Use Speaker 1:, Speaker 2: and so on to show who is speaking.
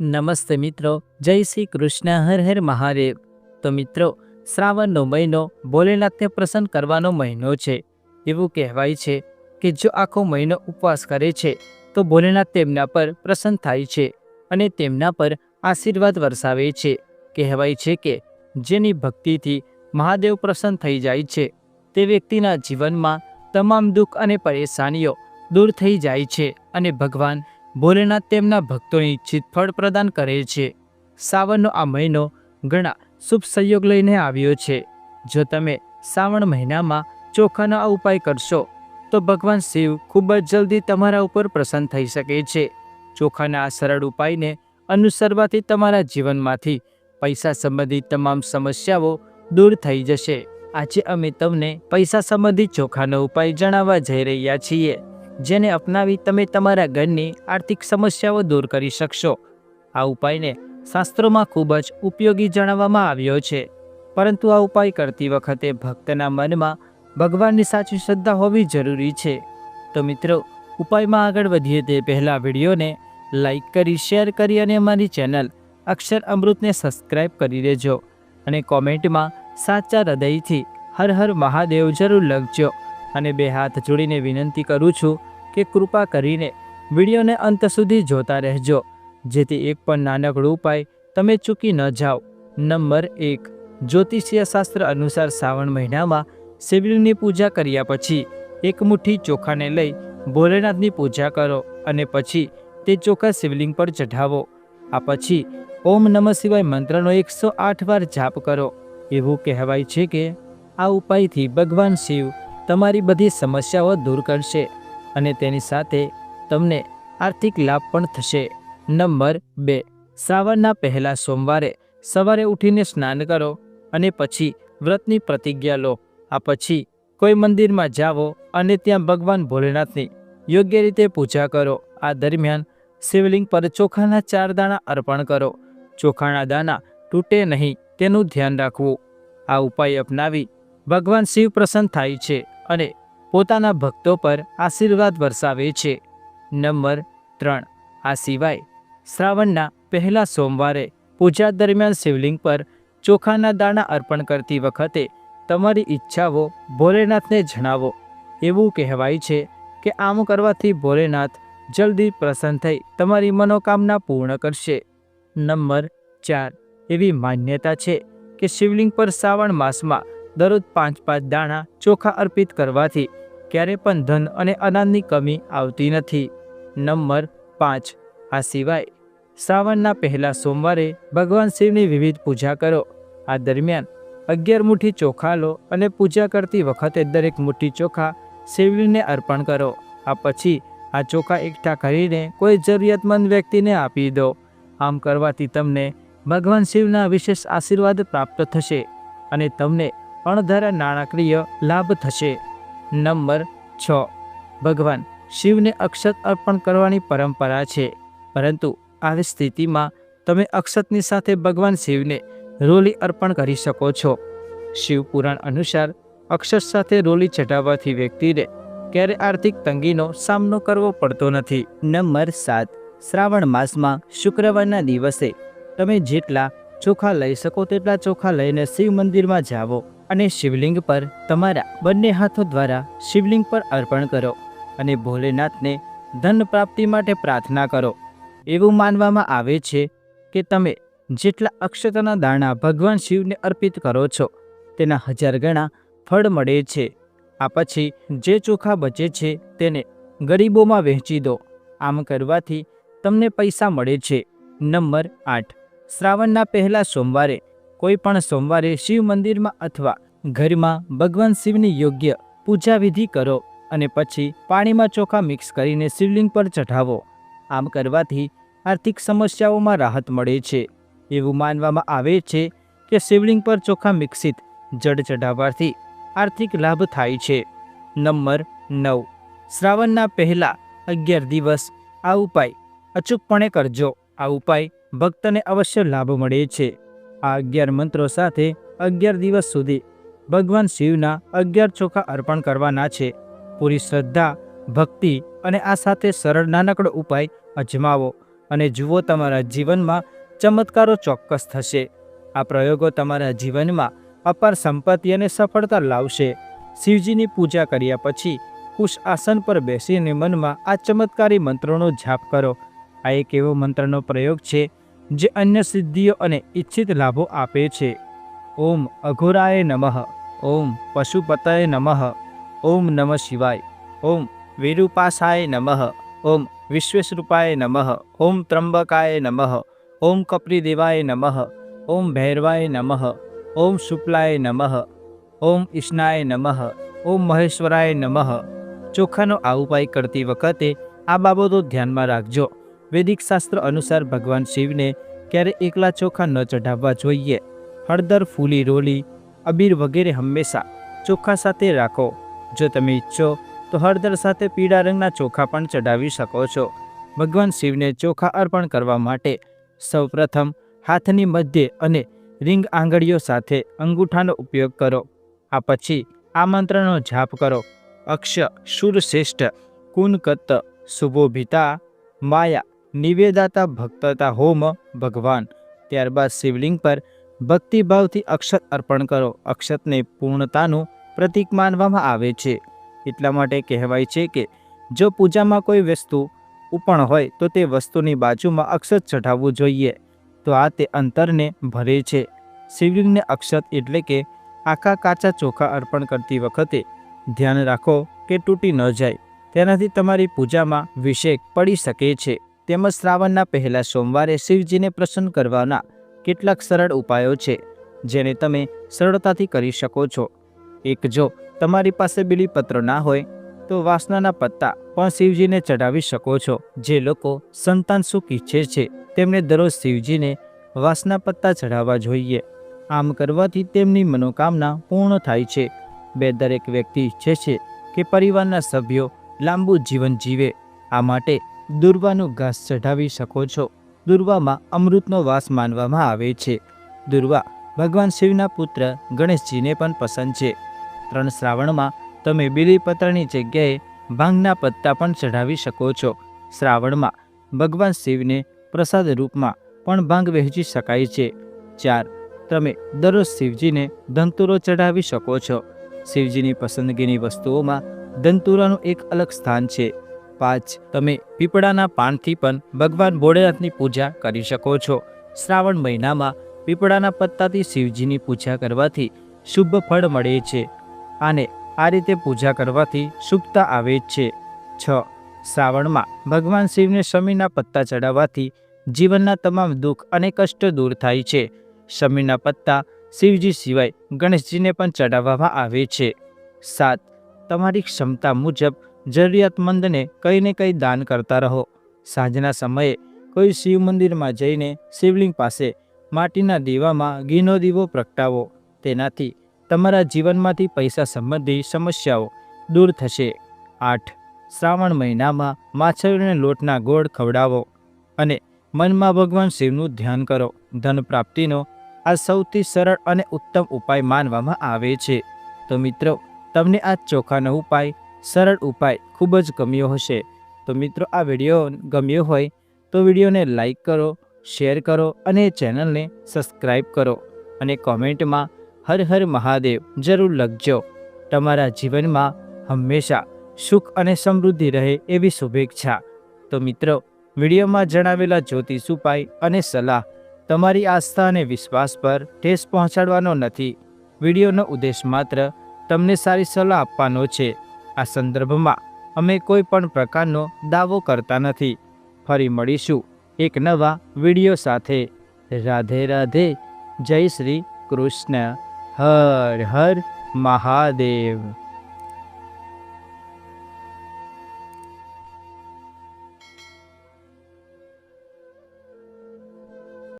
Speaker 1: નમસ્તે મિત્રો, જય શ્રી કૃષ્ણ, હર હર મહાદેવ. તો મિત્રો, શ્રાવણનો મહિનો ભોલેનાથને પ્રસન્ન કરવાનો મહિનો છે. એવું કહેવાય છે કે જો આખો મહિનો ઉપવાસ કરે છે, તો ભોલેનાથ તેમના પર પ્રસન્ન થાય છે અને તેમના પર આશીર્વાદ વરસાવે છે. કહેવાય છે કે જેની ભક્તિથી મહાદેવ પ્રસન્ન થઈ જાય છે, તે વ્યક્તિના જીવનમાં તમામ દુઃખ અને પરેશાનીઓ દૂર થઈ જાય છે અને ભગવાન ભોલેનાથ તેમના ભક્તોને ઈચ્છિત ફળ પ્રદાન કરે છે. સાવનનો આ મહિનો ઘણા શુભ સંયોગ લઈને આવ્યો છે. જો તમે શ્રાવણ મહિનામાં ચોખાનો આ ઉપાય કરશો, તો ભગવાન શિવ ખૂબ જ જલ્દી તમારા ઉપર પ્રસન્ન થઈ શકે છે. ચોખાના આ સરળ ઉપાયને અનુસરવાથી તમારા જીવનમાંથી પૈસા સંબંધિત તમામ સમસ્યાઓ દૂર થઈ જશે. આજે અમે તમને પૈસા સંબંધિત ચોખાનો ઉપાય જણાવવા જઈ રહ્યા છીએ. જેને અપનાવી તમે તમારા ઘરની આર્થિક સમસ્યાઓ દૂર કરી શકશો. આ ઉપાયને શાસ્ત્રોમાં ખૂબ જ ઉપયોગી જણાવવામાં આવ્યો છે. પરંતુ આ ઉપાય કરતી વખતે ભક્તના મનમાં ભગવાનની સાચી શ્રદ્ધા હોવી જરૂરી છે. તો મિત્રો, ઉપાયમાં આગળ વધીએ તે પહેલાં વિડીયોને લાઈક કરી, શેર કરી અને અમારી ચેનલ અક્ષર અમૃતને સબસ્ક્રાઈબ કરી દેજો. અને કોમેન્ટમાં સાચા હૃદયથી હર હર મહાદેવ જરૂર લખજો. અને બે હાથ જોડીને વિનંતી કરું છું કે કૃપા કરીને વિડીયોને અંત સુધી જોતા રહેજો. જેથી એક પણ નાનકડો ઉપાય તમે ચૂકી ન જાઓ. નંબર એક. જ્યોતિષીય શાસ્ત્ર અનુસાર શ્રાવણ મહિનામાં શિવલિંગની પૂજા કર્યા પછી એક મુઠ્ઠી ચોખાને લઈ ભોલેનાથની પૂજા કરો અને પછી તે ચોખા શિવલિંગ પર ચઢાવો. આ પછી ઓમ નમઃ શિવાય મંત્રનો એકસો આઠ વાર જાપ કરો. એવું કહેવાય છે કે આ ઉપાયથી ભગવાન શિવ તમારી બધી સમસ્યાઓ દૂર કરશે અને તેની સાથે તમને આર્થિક લાભ પણ થશે. નંબર બે. શ્રાવણના પહેલા સોમવારે સવારે ઉઠીને સ્નાન કરો અને પછી વ્રતની પ્રતિજ્ઞા લો. આ પછી કોઈ મંદિરમાં જાઓ અને ત્યાં ભગવાન ભોલેનાથની યોગ્ય રીતે પૂજા કરો. આ દરમિયાન શિવલિંગ પર ચોખાના ચાર દાણા અર્પણ કરો. ચોખાના દાણા તૂટે નહીં તેનું ધ્યાન રાખવું. આ ઉપાય અપનાવી ભગવાન શિવ પ્રસન્ન થાય છે. અને પોતાના ભક્તો પર આશીર્વાદ વરસાવે છે. નંબર ત્રણ. આ સિવાય શ્રાવણના પહેલા સોમવારે પૂજા દરમિયાન શિવલિંગ પર ચોખાના દાણા અર્પણ કરતી વખતે તમારી ઈચ્છાઓ ભોલેનાથને જણાવો. એવું કહેવાય છે કે આમ કરવાથી ભોલેનાથ જલ્દી પ્રસન્ન થઈ તમારી મનોકામના પૂર્ણ કરશે. નંબર ચાર. એવી માન્યતા છે કે શિવલિંગ પર શ્રાવણ માસમાં દરરોજ પાંચ પાંચ દાણા ચોખા અર્પિત કરવાથી ક્યારે પણ ધન અને અનાજની કમી આવતી નથી. નંબર પાંચ. આ સિવાય શ્રાવણના પહેલા સોમવારે ભગવાન શિવની વિવિધ પૂજા કરો. આ દરમિયાન અગિયાર મુઠ્ઠી ચોખા લો અને પૂજા કરતી વખતે દરેક મુઠ્ઠી ચોખા શિવલિંગને અર્પણ કરો. આ પછી આ ચોખા એકઠા કરીને કોઈ જરૂરિયાતમંદ વ્યક્તિને આપી દો. આમ કરવાથી તમને ભગવાન શિવના વિશેષ આશીર્વાદ પ્રાપ્ત થશે અને તમને અણધારા નાણાકીય લાભ થશે. નંબર છ. ભગવાન શિવને અક્ષત અર્પણ કરવાની પરંપરા છે. પરંતુ આવી સ્થિતિમાં તમે અક્ષતની સાથે ભગવાન શિવને રોલી અર્પણ કરી શકો છો. શિવ પુરાણ અનુસાર અક્ષત સાથે રોલી ચઢાવવાથી વ્યક્તિને ક્યારે આર્થિક તંગીનો સામનો કરવો પડતો નથી. નંબર સાત. શ્રાવણ માસમાં શુક્રવારના દિવસે તમે જેટલા ચોખા લઈ શકો તેટલા ચોખા લઈને શિવ મંદિરમાં જાઓ. અને શિવલિંગ પર તમારા બંને હાથો દ્વારા શિવલિંગ પર અર્પણ કરો અને ભોલેનાથને ધન પ્રાપ્તિ માટે પ્રાર્થના કરો. એવું માનવામાં આવે છે કે તમે જેટલા અક્ષતાના દાણા ભગવાન શિવને અર્પિત કરો છો, તેના હજાર ગણા ફળ મળે છે. આ પછી જે ચોખા બચે છે તેને ગરીબોમાં વહેંચી દો. આમ કરવાથી તમને પૈસા મળે છે. નંબર આઠ. શ્રાવણના પહેલા સોમવારે કોઈ પણ સોમવારે શિવ મંદિરમાં અથવા ઘરમાં ભગવાન શિવની યોગ્ય પૂજા વિધિ કરો અને પછી પાણીમાં ચોખા મિક્સ કરીને શિવલિંગ પર ચઢાવો. આમ કરવાથી આર્થિક સમસ્યાઓમાં રાહત મળે છે. એવું માનવામાં આવે છે કે શિવલિંગ પર ચોખા મિક્સિત જળ ચઢાવવાથી આર્થિક લાભ થાય છે. નંબર નવ. શ્રાવણના પહેલા અગિયાર દિવસ આ ઉપાય અચૂકપણે કરજો. આ ઉપાય ભક્તને અવશ્ય લાભ મળે છે. આ અગિયાર મંત્રો સાથે અગિયાર દિવસ સુધી ભગવાન શિવના અગિયાર ચોખા અર્પણ કરવાના છે. પૂરી શ્રદ્ધા, ભક્તિ અને આ સાથે સરળ નાનકડો ઉપાય અજમાવો અને જુઓ તમારા જીવનમાં ચમત્કારો ચોક્કસ થશે. આ પ્રયોગો તમારા જીવનમાં અપાર સંપત્તિ અને સફળતા લાવશે. શિવજીની પૂજા કર્યા પછી કુશ આસન પર બેસીને મનમાં આ ચમત્કારી મંત્રોનો જાપ કરો. આ એક એવો મંત્રનો પ્રયોગ છે જે અન્ય સિદ્ધિઓ અને ઈચ્છિત લાભો આપે છે. ઓમ અઘોરાય નમઃ. ઓમ પશુપતય નમઃ. ઓમ નમઃ શિવાય. ઓમ વિરૂપાસાય નમઃ. ઓમ વિશ્વેશ્વરૂપાય નમઃ. ઓમ ત્રંબકાય નમઃ. ઓમ કપરીદેવાય નમઃ. ઓમ ભૈરવાય નમઃ. ઓમ શુક્લાય નમઃ. ઓમ ઈષ્ણાય નમઃ. ઓમ મહેશ્વરાય નમઃ. ચોખાનો આ ઉપાય કરતી વખતે આ બાબતો ધ્યાનમાં રાખજો. વૈદિક શાસ્ત્ર અનુસાર ભગવાન શિવને ક્યારે એકલા ચોખા ન ચઢાવવા જોઈએ. હળદર, ફૂલી રોલી, અબીર વગેરે હંમેશા ચોખા સાથે રાખો. જો તમે ઈચ્છો તો હળદર સાથે પીળા રંગના ચોખા પણ ચઢાવી શકો છો. ભગવાન શિવને ચોખા અર્પણ કરવા માટે સૌપ્રથમ હાથની મધ્ય અને રિંગ આંગળીઓ સાથે અંગૂઠાનો ઉપયોગ કરો. આ પછી આ મંત્રનો જાપ કરો. અક્ષ શુરશ્રેષ્ઠ કુનકત્ત શુભોભિતા માયા નિવેદાતા ભક્તતા હોમ ભગવાન. ત્યારબાદ શિવલિંગ પર ભક્તિભાવથી અક્ષત અર્પણ કરો. અક્ષતને પૂર્ણતાનું પ્રતીક માનવામાં આવે છે. એટલા માટે કહેવાય છે કે, જો પૂજામાં કોઈ વસ્તુ ઉપણ હોય તો તે વસ્તુની બાજુમાં અક્ષત ચઢાવવું જોઈએ. તો આ તે અંતરને ભરે છે. શિવલિંગને અક્ષત એટલે કે આખા કાચા ચોખા અર્પણ કરતી વખતે ધ્યાન રાખો કે તૂટી ન જાય. તેનાથી તમારી પૂજામાં વિષેક પડી શકે છે. તેમજ શ્રાવણના પહેલા સોમવારે શિવજીને પ્રસન્ન કરવાના કેટલાક સરળ ઉપાયો છે, જેને તમે સરળતાથી કરી શકો છો. એક, જો તમારી પાસે બિલીપત્ર ના હોય, તો વાસનાના પત્તા પણ શિવજીને ચઢાવી શકો છો. જે લોકો સંતાન સુખ ઈચ્છે છે, તેમને દરરોજ શિવજીને વાસના પત્તા ચઢાવવા જોઈએ. આમ કરવાથી તેમની મનોકામના પૂર્ણ થાય છે. બે, દરેક વ્યક્તિ ઈચ્છે છે કે પરિવારના સભ્યો લાંબુ જીવન જીવે. આ માટે દુર્વાનું ઘાસ ચઢાવી શકો છો. દુર્વામાં અમૃતનો વાસ માનવામાં આવે છે. દુર્વા ભગવાન શિવના પુત્ર ગણેશજીને પણ પસંદ છે. ત્રણ શ્રાવણમાં તમે બીલીપત્રની જગ્યાએ ભાંગના પત્તા પણ ચઢાવી શકો છો. શ્રાવણમાં ભગવાન શિવને પ્રસાદ રૂપમાં પણ ભાંગ વહેંચી શકાય છે. ચાર, તમે દરરોજ શિવજીને ધંતુરો ચઢાવી શકો છો. શિવજીની પસંદગીની વસ્તુઓમાં ધંતુરાનું એક અલગ સ્થાન છે. પાંચ. તમે પીપળાના પાનથી પણ ભગવાન ભોળેનાથની પૂજા કરી શકો છો. શ્રાવણ મહિનામાં પીપળાના પત્તાથી શિવજીની પૂજા કરવાથી શુભ ફળ મળે છે. અને આ રીતે પૂજા કરવાથી શુભતા આવે છે. છ. શ્રાવણમાં ભગવાન શિવને શમીના પત્તા ચડાવવાથી જીવનના તમામ દુઃખ અને કષ્ટ દૂર થાય છે. શમીના પત્તા શિવજી સિવાય ગણેશજીને પણ ચડાવવામાં આવે છે. સાત. તમારી ક્ષમતા મુજબ જરૂરિયાતમંદને કંઈ ને કંઈ દાન કરતા રહો. સાંજના સમયે કોઈ શિવ મંદિરમાં જઈને શિવલિંગ પાસે માટીના દીવામાં ઘીનો દીવો પ્રગટાવો. તેનાથી તમારા જીવનમાંથી પૈસા સંબંધી સમસ્યાઓ દૂર થશે. આઠ. શ્રાવણ મહિનામાં માછલીને લોટના ગોળ ખવડાવો અને મનમાં ભગવાન શિવનું ધ્યાન કરો. ધન પ્રાપ્તિનો આ સૌથી સરળ અને ઉત્તમ ઉપાય માનવામાં આવે છે. તો મિત્રો, તમને આ ચોખાનો ઉપાય સરળ ઉપાય ખૂબ જ ગમ્યો હશે. તો મિત્રો, આ વીડિયો ગમ્યો હોય તો વિડીયોને લાઈક કરો, શેર કરો અને ચેનલને સબસ્ક્રાઈબ કરો અને કોમેન્ટમાં હર હર મહાદેવ જરૂર લખજો. તમારા જીવનમાં હંમેશા સુખ અને સમૃદ્ધિ રહે એવી શુભેચ્છા. તો મિત્રો, વિડીયોમાં જણાવેલા જ્યોતિષ ઉપાય અને સલાહ તમારી આસ્થા અને વિશ્વાસ પર ઠેસ પહોંચાડવાનો નથી. વિડીયોનો ઉદ્દેશ માત્ર તમને સારી સલાહ આપવાનો છે. આ સંદર્ભમાં અમે કોઈ પણ પ્રકારનો દાવો કરતા નથી. ફરી મળીશું એક નવા વીડિયો સાથે. રાધે રાધે. જય શ્રી કૃષ્ણ. હર હર મહાદેવ.